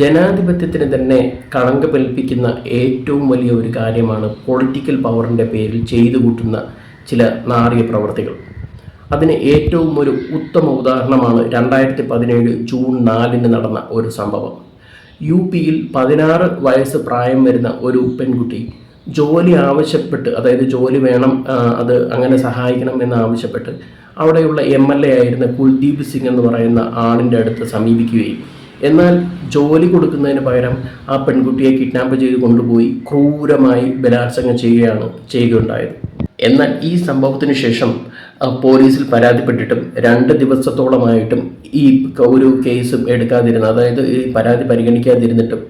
ജനാധിപത്യത്തിന് തന്നെ കളങ്കമേൽപ്പിക്കുന്ന ഏറ്റവും വലിയ ഒരു കാര്യമാണ് പൊളിറ്റിക്കൽ പവറിന്റെ പേരിൽ ചെയ്തു കൂട്ടുന്ന ചില നാറിയ പ്രവർത്തികൾ. അതിന് ഏറ്റവും ഒരു ഉത്തമ ഉദാഹരണമാണ് രണ്ടായിരത്തി പതിനേഴ് ജൂൺ നാലിന് നടന്ന ഒരു സംഭവം. യു പിയിൽ പതിനാറ് വയസ്സ് പ്രായം വരുന്ന ഒരു പെൺകുട്ടി ജോലി ആവശ്യപ്പെട്ട് അതായത് ജോലി വേണം അത് അങ്ങനെ സഹായിക്കണം എന്ന് ആവശ്യപ്പെട്ട് അവിടെയുള്ള എം എൽ എ ആയിരുന്ന കുൽദീപ് സിംഗ് എന്ന് പറയുന്ന ആളിന്റെ അടുത്ത് സമീപിക്കുകയും എന്നാൽ ജോലി കൊടുക്കുന്നതിന് പകരം ആ പെൺകുട്ടിയെ കിഡ്നാപ്പ് ചെയ്ത് കൊണ്ടുപോയി ക്രൂരമായി ബലാത്സംഗം ചെയ്യുകയാണ് ചെയ്യുകയുണ്ടായത്. എന്നാൽ ഈ സംഭവത്തിന് ശേഷം പോലീസിൽ പരാതിപ്പെട്ടിട്ടും രണ്ട് ദിവസത്തോളമായിട്ടും ഈ ഒരു കേസും എടുക്കാതിരുന്ന അതായത് ഈ പരാതി പരിഗണിക്കാതിരുന്നിട്ടും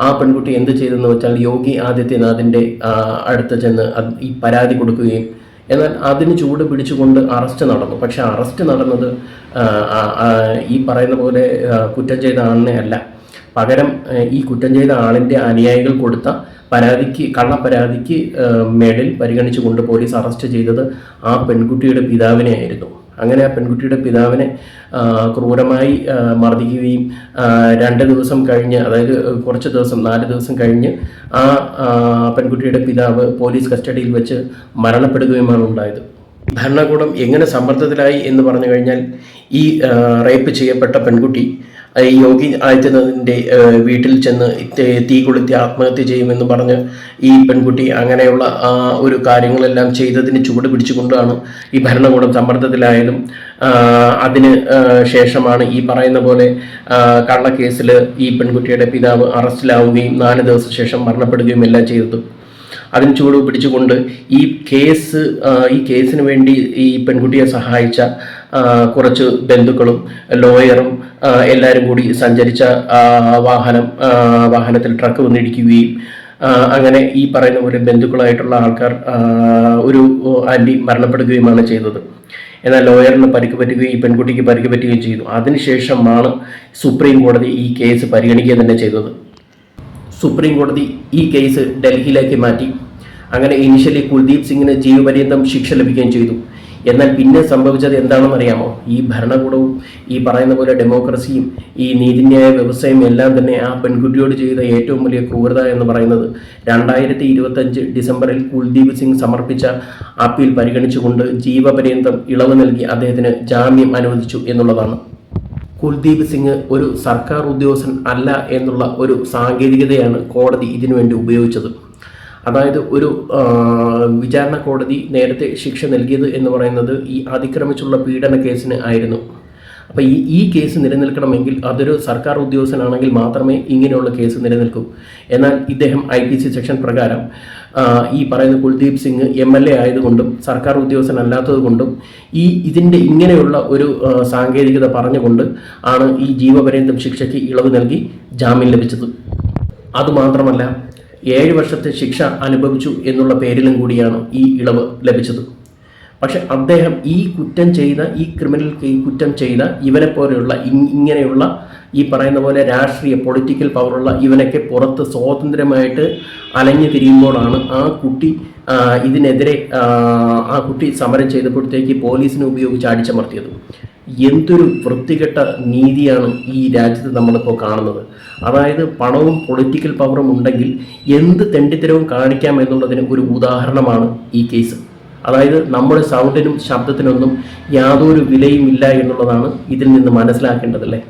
ആ പെൺകുട്ടി എന്ത് ചെയ്തെന്ന് വെച്ചാൽ യോഗി ആദിത്യനാഥിന്റെ അടുത്ത് ചെന്ന് ഈ പരാതി കൊടുക്കുകയും എന്നാൽ അതിന് ചൂട് പിടിച്ചുകൊണ്ട് അറസ്റ്റ് നടന്നു. പക്ഷെ അറസ്റ്റ് നടന്നത് ഈ പറയുന്ന പോലെ കുറ്റം ചെയ്ത ആളിനെ അല്ല. പകരം ഈ കുറ്റം ചെയ്ത ആളിന്റെ അനുയായികൾ കൊടുത്ത പരാതിക്ക് കള്ളപ്പരാതിക്ക് മേളിൽ പരിഗണിച്ചുകൊണ്ട് പോലീസ് അറസ്റ്റ് ചെയ്തത് ആ പെൺകുട്ടിയുടെ പിതാവിനെ ആയിരുന്നു അങ്ങനെ ആ പെൺകുട്ടിയുടെ പിതാവിനെ ക്രൂരമായി മർദ്ദിക്കുകയും രണ്ട് ദിവസം കഴിഞ്ഞ് അതായത് കുറച്ച് ദിവസം നാല് ദിവസം കഴിഞ്ഞ് ആ പെൺകുട്ടിയുടെ പിതാവ് പോലീസ് കസ്റ്റഡിയിൽ വെച്ച് മരണപ്പെടുകയുമാണ് ഉണ്ടായത്. ഭരണകൂടം എങ്ങനെ സമ്മർദ്ദത്തിലായി എന്ന് പറഞ്ഞു കഴിഞ്ഞാൽ ഈ റേപ്പ് ചെയ്യപ്പെട്ട പെൺകുട്ടി യോഗി ആദിത്യനാഥിന്റെ വീട്ടിൽ ചെന്ന് തെ- കൊളുത്തി ആത്മഹത്യ ചെയ്യുമെന്ന് പറഞ്ഞ് ഈ പെൺകുട്ടി അങ്ങനെയുള്ള ഒരു കാര്യങ്ങളെല്ലാം ചെയ്തതിന് ചുവട് പിടിച്ചുകൊണ്ടാണ് ഈ ഭരണകൂടം സമ്മർദ്ദത്തിലായതും ആ, അതിന് ശേഷമാണ് ഈ പറയുന്ന പോലെ കള്ളക്കേസിൽ ഈ പെൺകുട്ടിയുടെ പിതാവ് അറസ്റ്റിലാവുകയും നാല് ദിവസം ശേഷം മരണപ്പെടുകയും എല്ലാം ചെയ്തതും. അതിന് ചൂട് പിടിച്ചുകൊണ്ട് ഈ കേസ് ഈ കേസിന് വേണ്ടി ഈ പെൺകുട്ടിയെ സഹായിച്ച കുറച്ച് ബന്ധുക്കളും ലോയറും എല്ലാവരും കൂടി സഞ്ചരിച്ച വാഹനം വാഹനത്തിൽ ട്രക്ക് വന്നിടിക്കുകയും അങ്ങനെ ഈ പറയുന്ന പോലെ ബന്ധുക്കളായിട്ടുള്ള ആൾക്കാർ ഒരു ആന്റി മരണപ്പെടുകയുമാണ് ചെയ്തത്. എന്നാൽ ലോയറിന് പരിക്ക് പറ്റുകയും ഈ പെൺകുട്ടിക്ക് പരിക്ക് പറ്റുകയും ചെയ്തു. അതിനുശേഷമാണ് സുപ്രീം കോടതി ഈ കേസ് പരിഗണിക്കുക തന്നെ ചെയ്തത്. സുപ്രീം കോടതി ഈ കേസ് ഡൽഹിയിലേക്ക് മാറ്റി. അങ്ങനെ ഇനിഷ്യലി കുൽദീപ് സിംഗിന് ജീവപര്യന്തം ശിക്ഷ ലഭിക്കുകയും ചെയ്തു. എന്നാൽ പിന്നെ സംഭവിച്ചത് എന്താണെന്ന് അറിയാമോ? ഈ ഭരണകൂടവും ഈ പറയുന്ന പോലെ ഡെമോക്രസിയും ഈ നീതിന്യായ വ്യവസ്ഥയും എല്ലാം തന്നെ ആ പെൺകുട്ടിയോട് ചെയ്ത ഏറ്റവും വലിയ ക്രൂരത എന്ന് പറയുന്നത് രണ്ടായിരത്തി ഇരുപത്തഞ്ച് ഡിസംബറിൽ കുൽദീപ് സിംഗ് സമർപ്പിച്ച അപ്പീൽ പരിഗണിച്ചുകൊണ്ട് ജീവപര്യന്തം ഇളവ് നൽകി അദ്ദേഹത്തിന് ജാമ്യം അനുവദിച്ചു എന്നുള്ളതാണ്. കുൽദീപ് സിംഗ് ഒരു സർക്കാർ ഉദ്യോഗസ്ഥൻ അല്ല എന്നുള്ള ഒരു സാങ്കേതികതയാണ് കോടതി ഇതിനുവേണ്ടി ഉപയോഗിച്ചത്. അതായത് ഒരു വിചാരണ കോടതി നേരത്തെ ശിക്ഷ നൽകിയത് എന്ന് പറയുന്നത് ഈ അതിക്രമിച്ചുള്ള പീഡന കേസിന് ആയിരുന്നു. അപ്പോൾ ഈ ഈ കേസ് നിലനിൽക്കണമെങ്കിൽ അതൊരു സർക്കാർ ഉദ്യോഗസ്ഥനാണെങ്കിൽ മാത്രമേ ഇങ്ങനെയുള്ള കേസ് നിലനിൽക്കൂ. എന്നാൽ ഇദ്ദേഹം ഐ പി സി സെക്ഷൻ പ്രകാരം ഈ പറയുന്ന Kuldeep Singh M L A ആയതുകൊണ്ടും സർക്കാർ ഉദ്യോഗസ്ഥനല്ലാത്തതുകൊണ്ടും ഈ ഇതിന്റെ ഇങ്ങനെയുള്ള ഒരു സാങ്കേതികത പറഞ്ഞുകൊണ്ട് ആണ് ഈ ജീവപര്യന്തം ശിക്ഷയ്ക്ക് ഇളവ് നൽകി ജാമ്യം ലഭിച്ചത്. അതുമാത്രമല്ല ഏഴ് വർഷത്തെ ശിക്ഷ അനുഭവിച്ചു എന്നുള്ള പേരിലും കൂടിയാണ് ഈ ഇളവ് ലഭിച്ചത്. പക്ഷെ അദ്ദേഹം ഈ കുറ്റം ചെയ്ത ഈ ക്രിമിനൽ കുറ്റം ചെയ്ത ഇവനെ പോലെയുള്ള ഇങ്ങനെയുള്ള ഈ പറയുന്ന പോലെ രാഷ്ട്രീയ പൊളിറ്റിക്കൽ പവറുള്ള ഇവനൊക്കെ പുറത്ത് സ്വാതന്ത്ര്യമായിട്ട് അലഞ്ഞു തിരിയുമ്പോഴാണ് ആ കുട്ടി ഇതിനെതിരെ ആ കുട്ടി സമരം ചെയ്തപ്പോഴത്തേക്ക് പോലീസിനെ ഉപയോഗിച്ച് അടിച്ചമർത്തിയത്. എന്തൊരു വൃത്തികെട്ട നീതിയാണ് ഈ രാജ്യത്ത് നമ്മളിപ്പോൾ കാണുന്നത്? അതായത് പണവും പൊളിറ്റിക്കൽ പവറും ഉണ്ടെങ്കിൽ എന്ത് തെണ്ടിത്തരവും കാണിക്കാം എന്നുള്ളതിന് ഒരു ഉദാഹരണമാണ് ഈ കേസ് അതായത് നമ്മുടെ സൗണ്ടിനും ശബ്ദത്തിനൊന്നും യാതൊരു വിലയും ഇല്ല എന്നുള്ളതാണ് ഇതിൽ നിന്ന് മനസ്സിലാക്കേണ്ടതല്ലേ